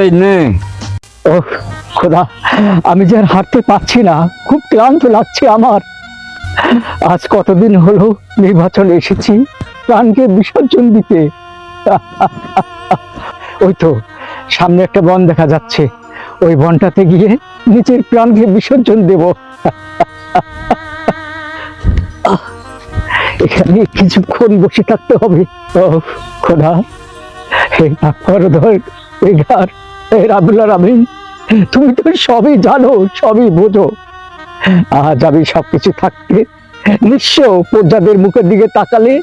এই নে। ও খোদা, আমি যে আর হাঁটতে পারছি না, খুব ক্লান্ত লাগছে আমার। আজ কতদিন হলো নির্বাচন এসেছি, প্রাণকে বিসর্জন দিতে। ওই তো, সামনে একটা বন দেখা যাচ্ছে। ওই বনটাতে গিয়ে নিজের প্রাণকে বিসর্জন দেব। এখানে কিছুক্ষণ বসে থাকতে হবে। ও খোদা, হে গার হে রাবুল্লাহ রামিন তুমি তো সবই জানো, সবই বোঝো। আজ আমি সবকিছু থাকতে নিঃস্ব প্রজাদের মুখের দিকে তাকালে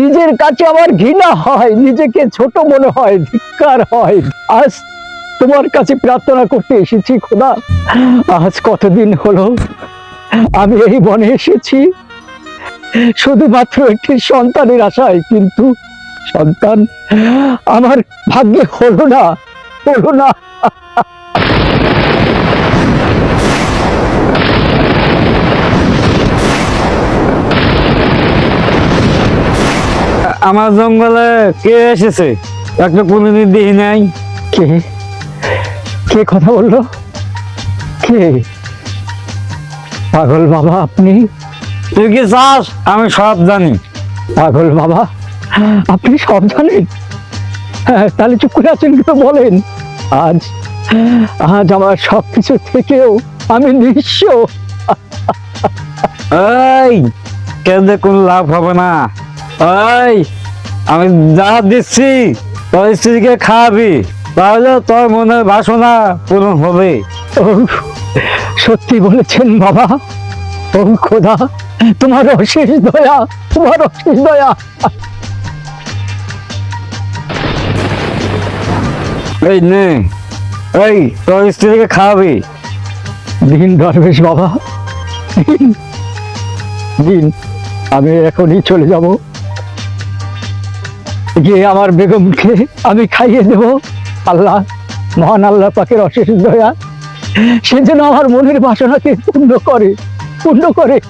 নিজের কাছে আমার ঘৃণা হয়, নিজেকে ছোট মনে হয়, ধিক্কার হয়। আজ তোমার কাছে প্রার্থনা করতে এসেছি, খোদা। আজ কতদিন হলো আমি এই বনে এসেছি। শুধুমাত্র একটি সন্তানের আশায়, কিন্তু সন্তান আমার ভাগ্যে হলো না। হলো না। আমার জঙ্গলে কে এসেছে? একটা কোনোদিন দেখি নাই। কে? কে কথা বলল? কে? পাগল বাবা আপনি? তুই কি চাস? আমি সব জানি। পাগল বাবা আপনি সব জানেন? হ্যাঁ তাহলে চুপ করে আছেন কিন্তু বলেন? আজ আজ আমার সব কিছু থেকেও আমি নিঃস্ব। এই কেঁদে কোনো লাভ হবে না। এই আমি যা দিচ্ছি তোর স্ত্রীকে খাওয়াবি তাহলে তোর মনের বাসনা পূরণ হবে। সত্যি বলেছেন বাবা। ও খোদা তোমার অশেষ দয়া তোমার অশেষ দয়া। এই নে, এই তোর স্ত্রীকে খাওয়াবি। দিন দরবেশ বাবা। দিন, আমি এখনই চলে যাব। গিয়ে আমার বেগমকে আমি খাইয়ে দেব। আল্লাহ, মহান আল্লাহ পাকের অশেষ দয়া। সে যেন আমার মনের বাসনাকে পূর্ণ করে পূর্ণ করে।